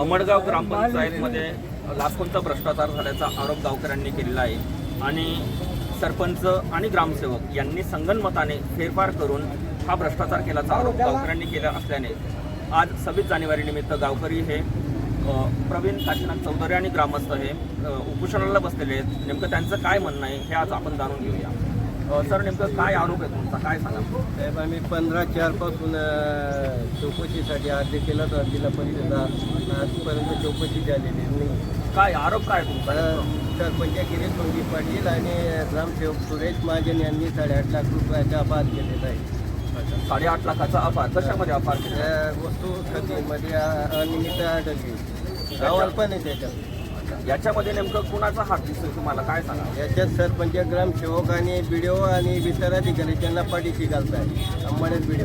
अमडगाव ग्रामपंचायतमध्ये लाखोंचा भ्रष्टाचार झाल्याचा आरोप गावकऱ्यांनी केलेला आहे. आणि सरपंच आणि ग्रामसेवक यांनी संगनमताने फेरफार करून हा भ्रष्टाचार केल्याचा आरोप गावकऱ्यांनी केला असल्याने आज सव्वीस जानेवारी निमित्त गावकरी हे प्रवीण काशीनाथ चौधरी आणि ग्रामस्थ हे उपोषणाला बसलेले आहेत. नेमकं त्यांचं काय म्हणणं आहे हे आज आपण जाणून घेऊया. सर नेमकं काय आरोप आहे तुमचा? काय सांगा? साहेब आम्ही पंधरा चारपासून अं, चौकशीसाठी अर्ज केला होता जिल्हा परिषदेचा आजपर्यंत चौकशी झालेली नाही. काय आरोप काय आहे तुमचा? सरपंच गिरीश सोंगी पाटील आणि ग्रामसेवक सुरेश महाजन यांनी साडेआठ लाख रुपयाचा अपहार केलेला आहे. साडेआठ लाखाचा अपार कशामध्ये अपार केला त्या वस्तू खरेदीमध्ये अं, अनियमित आढळली अहवाल पण आहे त्याच्यात. याच्यामध्ये नेमकं कुणाचा हात दिसतोय तुम्हाला? काय सांगा? याच्यात सरपंच ग्रामसेवक आणि बी आणि विस्तार अधिकारी त्यांना पाठीशी घालताय अंबाड्यात बी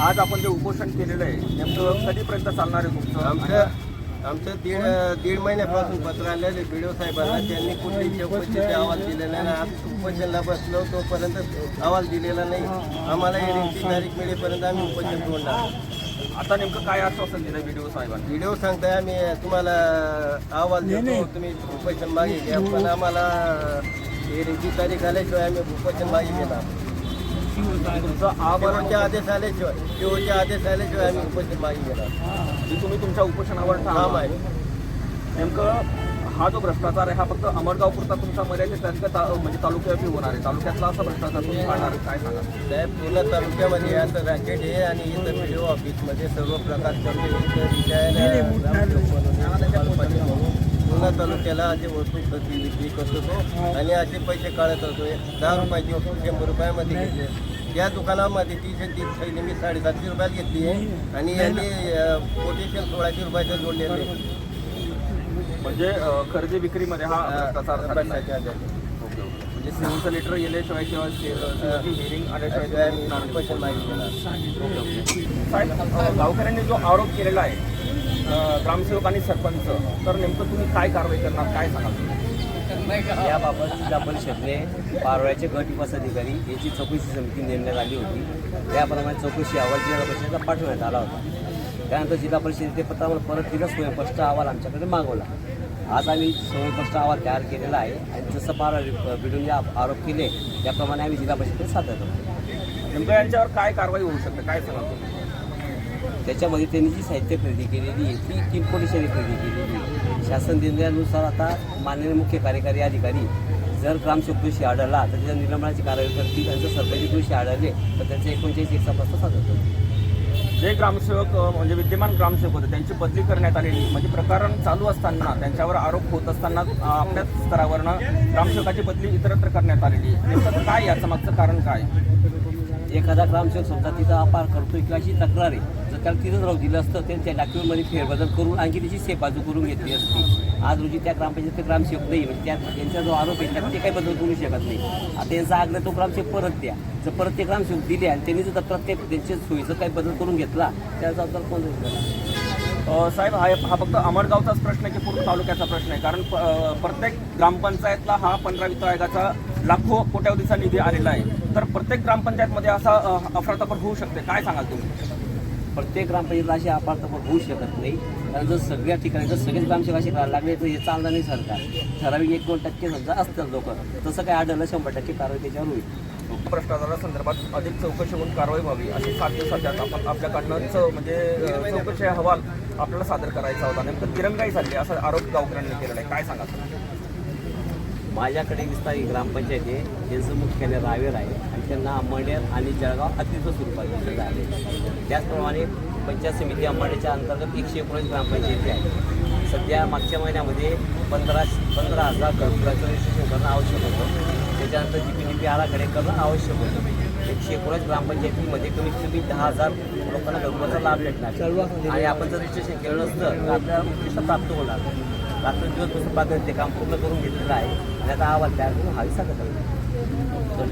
आज आपण जे उपोषण केलेलं आहे नेमकं कधीपर्यंत चालणार आहे तुमचं? आमचं आमचं दीड दीड महिन्यापासून पत्र आलेले बीडीओ साहेबांना. त्यांनी कुठलीही चौकशीचे अहवाल दिलेला नाही आज उपोषणला बसलो तोपर्यंत अहवाल दिलेला नाही. आम्हाला हेडिंगची तारीख मिळेपर्यंत आम्ही उपोषण सोडणार आता नेमकं काय आश्वासन दिलं व्हिडिओ साहेबांनी? व्हिडिओ सांगताय आम्ही तुम्हाला अहवाल देतो तुम्ही उपोषण मागे घ्या पण आम्हाला हेडिंगची तारीख आल्याशिवाय आम्ही उपोषण मागे घेणार. तुमचं आदेश आल्याशिवाय शेवटचे आदेश आल्याशिवाय आम्ही उपोषण मागे घेणार. की तुम्ही तुमच्या उपोषणावर ठाम आहे नेमकं हा जो भ्रष्टाचार आहे हा फक्त अमरगाव पुरता तुमचा मर्यादित आहे का ता- म्हणजे तालुक्यात होणार आहे. तालुक्यातला असा भ्रष्टाचार तुम्ही पाहणार? काय सांगा साहेब पूर्ण तालुक्यामध्ये असं रॅकेट आहे आणि इथं व्हिडिओ ऑफिसमध्ये सर्व प्रकार पूर्ण तालुक्याला असे वस्तू खरेदी विक्री करतो तो आणि असे पैसे काढत असतो दहा रुपयाची वस्तू शंभर रुपयामध्ये घेतली. त्या दुकानामध्ये तीनशे तीस थैली मी साडेसातशे रुपयात घेतली आहे. आणि यांनी कोटेशन सोळाशे रुपयाचं जोडलेलं आहे. म्हणजे खरेदी विक्रीमध्ये हा. Okay, okay. म्हणजे सिव्हिलचं लेटर गेल्याशिवाय किंवा हिअरिंग आल्याशिवाय गावकऱ्यांनी जो आरोप केलेला आहे ग्रामसेवक आणि सरपंच तर नेमकं तुम्ही काय कारवाई करणार काय सांगाल? याबाबत जिल्हा परिषदने पारोळ्याचे गट विकास अधिकारी याची चौकशी समिती नेमण्यात आली होती. त्याप्रमाणे चौकशी अहवाल जिल्हा परिषदेला पाठवण्यात आला होता. त्यानंतर जिल्हा परिषदेने ते पत्र आम्हाला परत दिलं स्वयंस्पष्ट अहवाल आमच्याकडे मागवला. आज आम्ही स्वयंस्पष्ट अहवाल तयार केलेला आहे आणि जसं पार बिडून जे आरोप केले त्याप्रमाणे आम्ही जिल्हा परिषदेत सादर करतो. नेमकं यांच्यावर काय कारवाई होऊ शकते? काय तुम्ही त्याच्यामध्ये त्यांनी जी साहित्य खरेदी केलेली आहे ती तीन कोटीशाने खरेदी केलेली आहे. शासन निर्णयानुसार आता माननीय मुख्य कार्यकारी अधिकारी जर ग्रामसेवक दोषी आढळला तर त्याच्या निलंबनाची कारवाई करतील. जर सरकारी दोषी आढळले तर त्यांचा एकोणचाळीस एक सप्ताह सादर करतील. जे ग्रामसेवक म्हणजे विद्यमान ग्रामसेवक होते त्यांची बदली करण्यात आलेली म्हणजे प्रकरण चालू असताना त्यांच्यावर आरोप होत असताना आपल्या स्तरावरनं ग्रामसेवकाची बदली इतरत्र करण्यात आलेली नेमकं काय याचं मागचं कारण काय? एखादा ग्रामसेवक समजा तिथं अपार करतोय किंवा अशी तक्रार आहे जर तिथंच राहू दिलं असतं त्यांच्या त्या डॉक्युमेंटमध्ये फेरबदल करून आणखी त्याची सेफ बाजू करून घेतली असती. आज रोजी त्या ग्रामपंचायत ग्रामसेवक नाही म्हणजे त्या त्यांचा जो आरोप आहे त्यात ते काही बदल करू शकत नाही. आता त्यांचा आग्रह तो ग्रामसेवक परत द्या. जर परत ते ग्रामसेवक दिले आणि त्यांनी जर प्रत्येक त्यांच्या सोयीचं काही बदल करून घेतला त्याचा जबाबदार कोण साहेब हा हा फक्त अमरगावचाच प्रश्न आहे की पूर्ण तालुक्याचा प्रश्न आहे. कारण प- प्रत्येक ग्रामपंचायतला हा पंधरा वित्त आयोगाचा लाखो कोट्यावधीचा निधी आलेला आहे. तर प्रत्येक ग्रामपंचायतमध्ये असा अफरातफर होऊ शकते. काय सांगाल तुम्ही? प्रत्येक ग्रामपंचायतीला अशी अपार्थपण होऊ शकत नाही. कारण जर सगळ्या ठिकाणी जर सगळेच ग्रामसेवक असे करायला लागले तर हे चालणार नाही सरकार. ठराविक एक दोन टक्के समजा असतात लोक. तसं काय आढळलं शंभर टक्के कारवाई त्याच्यावर होईल. भ्रष्टाचारासंदर्भात अधिक चौकशी होऊन कारवाई व्हावी अशी सात दिवसात आपण आपल्याकडनंच म्हणजे चौकशी अहवाल आपल्याला सादर करायचा होता. नेमकं तिरंगाई चालली असा आरोप गावकऱ्यांनी केलेला आहे. काय सांगा माझ्याकडे विस्तारित ग्रामपंचायत आहे. त्यांचं मुख्यालय रावेर आहे. आणि त्यांना अंबडेर आणि जळगाव अतिरिक्त स्वरूपात दिलेलं आहे त्याचप्रमाणे पंचायत समिती अंबाडेच्या अंतर्गत एकशे एकोणीस ग्रामपंचायती आहे सध्या मागच्या महिन्यामध्ये पंधरा पंधरा हजार घरकुलाचं रजिस्ट्रेशन करणं आवश्यक होतं. त्याच्यानंतर जी पी डी पी आराखडे करणं आवश्यक होतं. एकशे एकोणीस ग्रामपंचायतीमध्ये कमीत कमी दहा हजार लोकांना घरकुलाचा लाभ भेटणार. आणि आपण जर रजिस्ट्रेशन केलं नसतं तर आपल्याला उत्कृष्ट प्राप्त होणार. रात्रंदिवस बसून पाहत ते काम पूर्ण करून घेतलेलं आहे. आणि आता अहवाल तयार करून हा सादर करतो